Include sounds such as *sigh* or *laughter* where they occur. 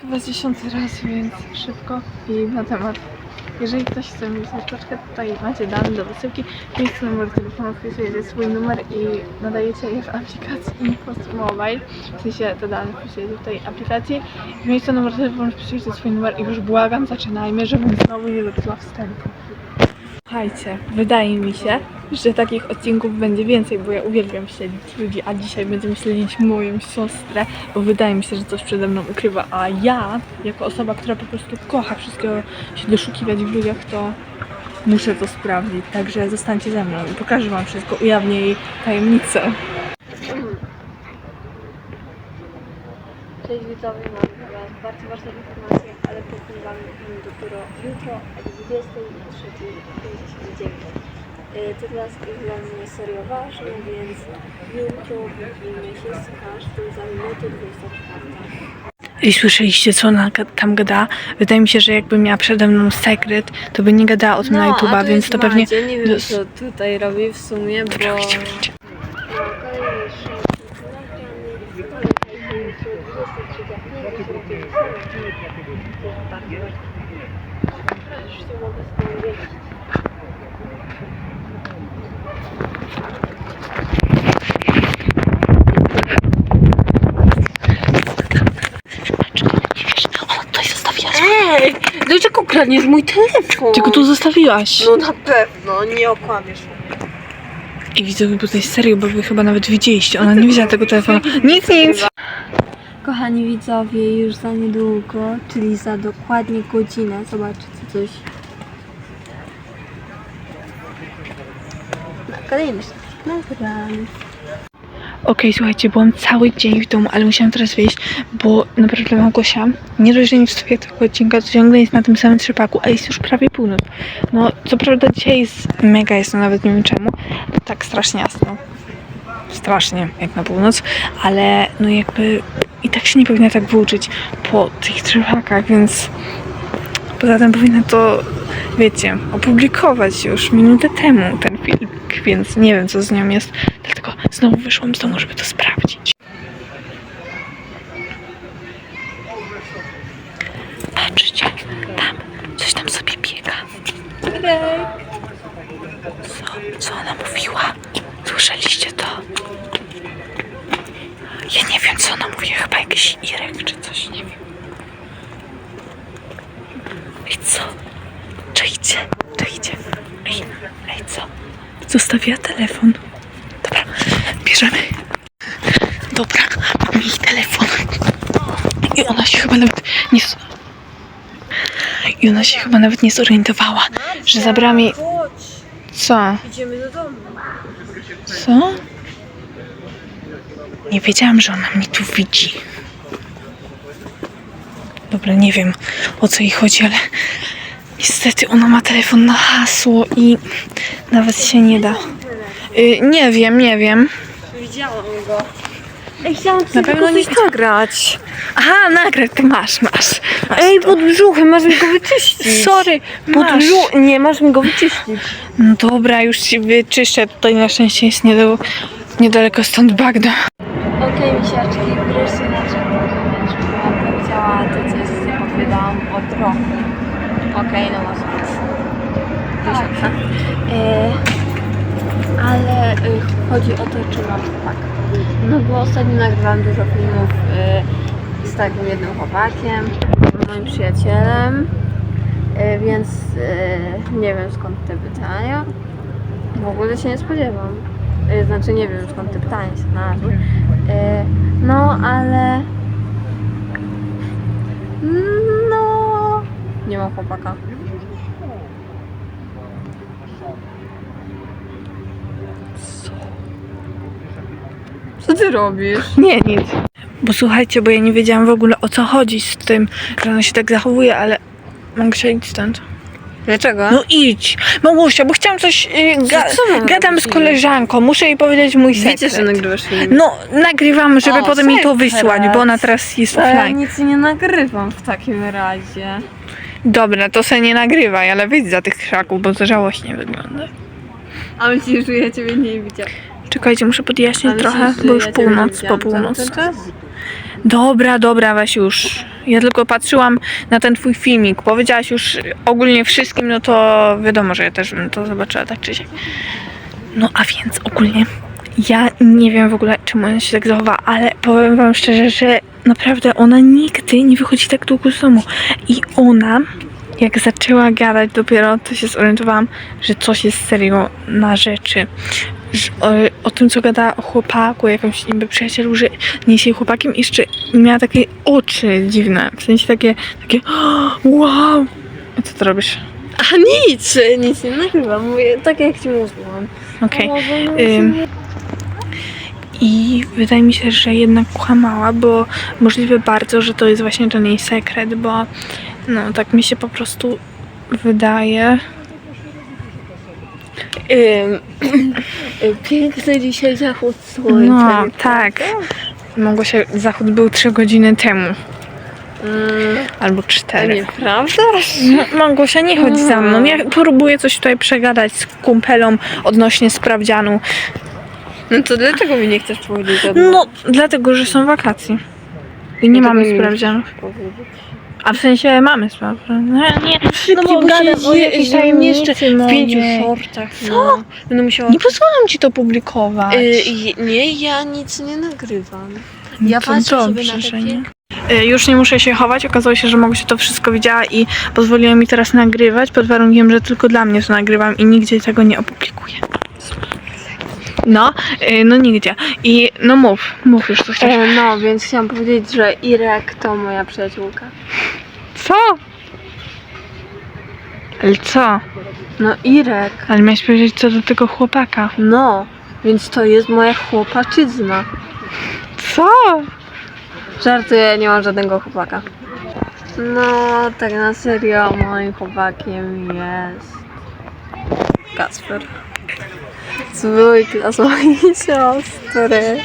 Chyba z dziesiąty raz, więc szybko i na temat. Jeżeli ktoś chce mieć zaskoczkę, tutaj macie dane do wysyłki, miejsce numer telefonu, wpisujecie swój numer i nadajecie je w aplikacji Inpost Mobile. W sensie te dane wpisujecie w tej aplikacji. Miejsce numer telefonu wpisujecie swój numer i już błagam, zaczynajmy, żebym znowu nie zepsuła wstępu. Słuchajcie, wydaje mi się, że takich odcinków będzie więcej, bo ja uwielbiam śledzić ludzi, a dzisiaj będziemy śledzić moją siostrę, bo wydaje mi się, że coś przede mną ukrywa, a ja, jako osoba, która po prostu kocha wszystkiego się doszukiwać w ludziach, to muszę to sprawdzić, także zostańcie ze mną i pokażę wam wszystko, ujawnię jej tajemnicę. Cześć widzowie, mam dla Was bardzo ważne informacje, ale pokrywam dopiero jutro o 23.59. Yy, To teraz jest dla mnie serio ważne, więc jutro widzimy się z każdym za minutę 24. I słyszeliście, co ona tam gada? Wydaje mi się, że jakby miała przede mną sekret, to by nie gadała o tym na YouTube'a, więc to pewnie... Macie, nie wiem co tutaj robi w sumie, bo... Dobra, idźcie, idźcie. Kolejny szef nagrany, pamiętajcie, jutro 23.59. To jest bardzo ważne. Już nie mogę z tym wiedzieć. Ej, dlaczego kradniesz mój telefon? Tylko tu zostawiłaś. No na pewno, nie okłamiesz mnie. I widzę, bo jest serio, bo wy chyba nawet widzieliście. Ona nie widziała tego telefonu. Nic, nic. Kochani widzowie, już za niedługo, czyli za dokładnie godzinę, zobaczycie coś. Kolejny nagrany. Okej, słuchajcie, byłam cały dzień w domu, ale musiałam teraz wyjść, bo naprawdę Małgosia nie dość, że nie wstawia tego odcinka, to ciągle jest na tym samym trzepaku, a jest już prawie północ. No, co prawda dzisiaj jest mega jasno, nawet nie wiem czemu, tak strasznie jasno. Strasznie, jak na północ, ale no jakby i tak się nie powinna tak włóczyć po tych trzepakach, więc poza tym powinna to, wiecie, opublikować już minutę temu ten filmik, więc nie wiem co z nią jest, dlatego znowu wyszłam z domu, żeby to sprawdzić. Patrzcie, tam coś tam sobie biega co ona mówiła? Słyszeliście to? Ja nie wiem, co ona mówi, chyba jakiś Irek czy coś, nie wiem. Ej, co? Czekajcie, czekajcie. Ej, ej, co? Zostawiła telefon. Dobra, bierzemy. Dobra, mamy jej telefon. I ona się chyba nawet nie... I ona się chyba nawet nie zorientowała, że zabrała mi... Co? idziemy do domu. Co? Nie wiedziałam, że ona mnie tu widzi. Dobra, nie wiem o co jej chodzi, ale niestety ona ma telefon na hasło i nawet się nie da. Y, nie wiem, nie wiem. Widziałam go. Ej, chciałam ci Na pewno nie- nagrać. Aha, nagraj, to masz, masz. masz Ej, to. pod brzuchem, masz mi go *laughs* wyczyścić. Sorry, Pod masz. nie, masz mi go wyczyścić. No dobra, już ci wyczyszczę. Tutaj na szczęście jest niedaleko, niedaleko stąd Bagno. Okej, misiaczki, wreszcie zaczęłam powiedziała to, co opowiadałam o trochę. Okej, no może być. Tak. E, ale e, chodzi o to, czy mam chłopaka. No bo ostatnio nagrywałam dużo filmów e, z takim jednym chłopakiem, moim przyjacielem, e, więc nie wiem skąd te pytania. W ogóle się nie spodziewam. Znaczy nie wiem skąd te pytania się znalazły. E, No, ale. No. Nie mam chłopaka. Co ty robisz? Nie, nic. Bo słuchajcie, bo ja nie wiedziałam w ogóle o co chodzi z tym, że ona się tak zachowuje, ale mogę się iść stąd. Dlaczego? No idź, Małgosia, bo chciałam coś, y, ga, co mam gadam robić? z koleżanką, muszę jej powiedzieć mój sekret. Wiecie, że nagrywasz film. No, nagrywam, żeby O, potem jej to sekret. wysłać, bo ona teraz jest Ale ja offline. nic nie nagrywam w takim razie. Dobra, to se nie nagrywaj, ale wyjdź za tych krzaków, bo to żałośnie wygląda. A myślisz, że ja ciebie nie widziałam? Czekajcie, muszę A podjaśnić myślisz, trochę, że bo już ja ciebie nie północ, po widziałam cały północ. ten czas? Dobra, dobra, weź już. Ja tylko patrzyłam na ten twój filmik. Powiedziałaś już ogólnie wszystkim, no to wiadomo, że ja też bym to zobaczyła tak czy siak. No a więc ogólnie ja nie wiem w ogóle, czemu ona się tak zachowa, ale powiem wam szczerze, że naprawdę ona nigdy nie wychodzi tak długo z domu. I ona, jak zaczęła gadać dopiero, to się zorientowałam, że coś jest serio na rzeczy. O, o tym, co gadała o chłopaku, jakimś niby przyjacielu, że nie jest jej chłopakiem i jeszcze miała takie oczy dziwne, w sensie takie, takie wow! A co ty robisz? A nic, nic nie nagrywam, mówię tak jak ci mówiłam. Okej. No, Ym, I wydaje mi się, że jednak kłamała, bo możliwe bardzo, że to jest właśnie ten jej sekret, bo no tak mi się po prostu wydaje. Ym, *clears throat* piękny dzisiaj zachód słońca. No tak. Mogło się, zachód był 3 godziny temu, Mm, albo 4. nieprawda? No, Małgosia, nie chodź za mną. Ja próbuję coś tutaj przegadać z kumpelą odnośnie sprawdzianu. No to dlaczego mi nie chcesz powiedzieć o tym? No, dlatego, że są wakacje. I nie Dlatego mamy nie sprawdzianów. powiedzieć. A w sensie mamy sprawę. No nie, No bo gadam o jakiejś tajemnicy w mojej. pięciu shortach. Co? No. Będę musiała... Nie pozwalam ci to publikować. Y, je- nie, ja nic nie nagrywam. Ja To patrzę sobie dobrze, na że nie. Y, Już nie muszę się chować. Okazało się, że Małgosia to wszystko widziała i pozwoliła mi teraz nagrywać pod warunkiem, że tylko dla mnie to nagrywam i nigdzie tego nie opublikuję. No, y, no nigdzie. I no mów, mów już coś. E, no, więc chciałam powiedzieć, że Irek to moja przyjaciółka. Co? Ale co? No Irek, Ale miałeś powiedzieć co do tego chłopaka. no, więc to jest moja chłopaczyzna. Co? Żartuję, nie mam żadnego chłopaka. No, tak na serio, moim chłopakiem jest Kasper. すごい暗そういいそれ。